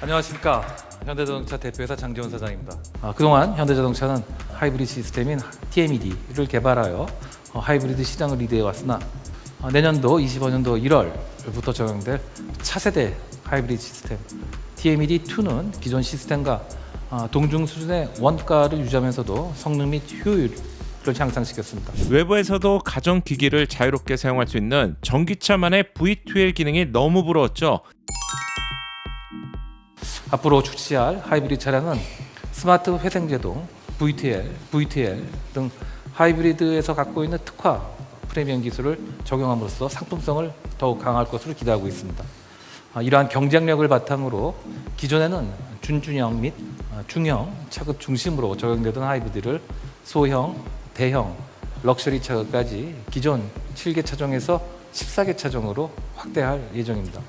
안녕하십니까 현대자동차 대표이사 장지원 사장입니다. 아, 그동안 현대자동차는 하이브리드 시스템인 TMED를 개발하여 어, 하이브리드 시장을 리드해 왔으나 어, 내년도 25년도 1월부터 적용될 차세대 하이브리드 시스템 TMED2는 기존 시스템과 어, 동중 수준의 원가를 유지하면서도 성능 및 효율을 향상시켰습니다. 외부에서도 가전 기기를 자유롭게 사용할 수 있는 전기차만의 V2L 기능이 너무 부러웠죠. 앞으로 출시할 하이브리드 차량은 스마트 회생제동, VTL, VTL 등 하이브리드에서 갖고 있는 특화 프리미엄 기술을 적용함으로써 상품성을 더욱 강화할 것으로 기대하고 있습니다. 아, 이러한 경쟁력을 바탕으로 기존에는 준중형 및 아, 중형 차급 중심으로 적용되던 하이브리드를 소형, 대형, 럭셔리 차까지 기존 7개 차종에서 14개 차종으로 확대할 예정입니다.